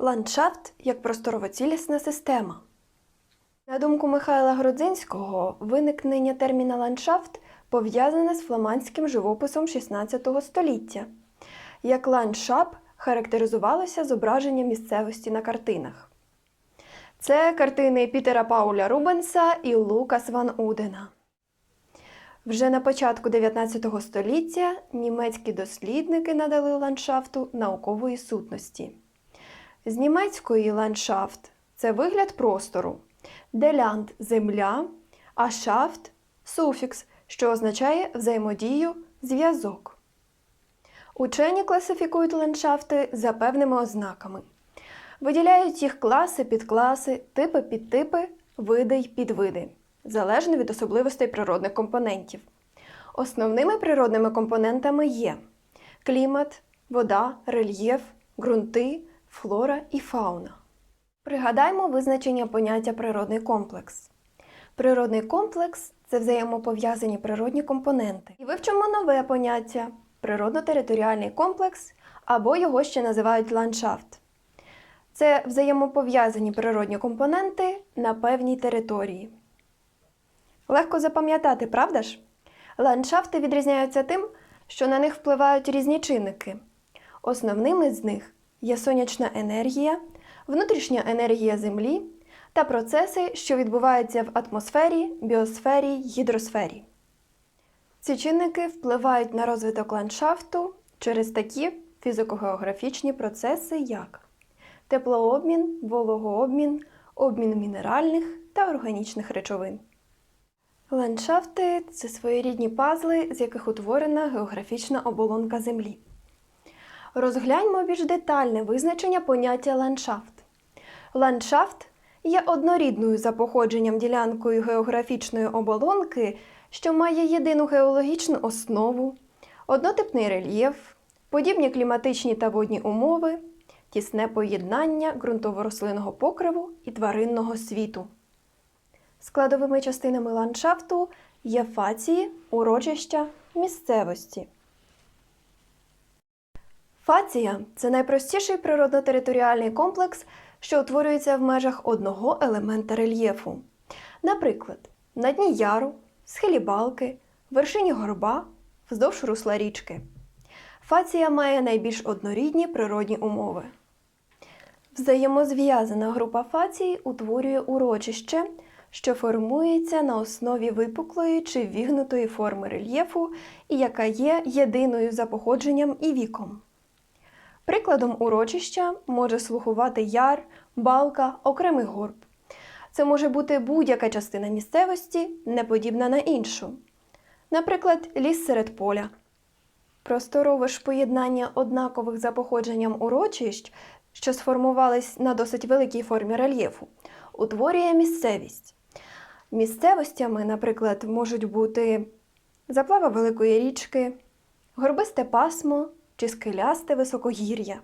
Ландшафт як просторово-цілісна система. На думку Михайла Гродзинського, виникнення терміна ландшафт пов'язане з фламандським живописом XVI століття. Як ландшафт характеризувалося зображення місцевості на картинах. Це картини Пітера Пауля Рубенса і Лукас Ван Удена. Вже на початку 19 століття німецькі дослідники надали ландшафту наукової сутності. З німецької ландшафт це вигляд простору, де лянд земля, а шафт суфікс, що означає взаємодію, зв'язок. Учені класифікують ландшафти за певними ознаками. Виділяють їх класи, підкласи, типи, підтипи, види й підвиди, залежно від особливостей природних компонентів. Основними природними компонентами є клімат, вода, рельєф, ґрунти, флора і фауна. Пригадаймо визначення поняття природний комплекс. Природний комплекс це взаємопов'язані природні компоненти. І вивчимо нове поняття природно-територіальний комплекс або його ще називають ландшафт. Це взаємопов'язані природні компоненти на певній території. Легко запам'ятати, правда ж? Ландшафти відрізняються тим, що на них впливають різні чинники. Основними з них є сонячна енергія, внутрішня енергія Землі та процеси, що відбуваються в атмосфері, біосфері гідросфері. Ці чинники впливають на розвиток ландшафту через такі фізико-географічні процеси, як теплообмін, вологообмін, обмін мінеральних та органічних речовин. Ландшафти це своєрідні пазли, з яких утворена географічна оболонка Землі. Розгляньмо більш детальне визначення поняття ландшафт. Ландшафт є однорідною за походженням ділянкою географічної оболонки, що має єдину геологічну основу, однотипний рельєф, подібні кліматичні та водні умови, тісне поєднання ґрунтово-рослинного покриву і тваринного світу. Складовими частинами ландшафту є фації, урочища, місцевості. Фація це найпростіший природно-територіальний комплекс, що утворюється в межах одного елемента рельєфу. Наприклад, на дні яру, схилі балки, вершині горба, вздовж русла річки. Фація має найбільш однорідні природні умови. Взаємозв'язана група фацій утворює урочище, що формується на основі випуклої чи вігнутої форми рельєфу і яка є єдиною за походженням і віком. Прикладом урочища може слугувати яр, балка, окремий горб. Це може бути будь-яка частина місцевості, не подібна на іншу. Наприклад, ліс серед поля. Просторове ж поєднання однакових за походженням урочищ, що сформувались на досить великій формі рельєфу, утворює місцевість. Місцевостями, наприклад, можуть бути заплава великої річки, горбисте пасмо чи скелясте високогір'я.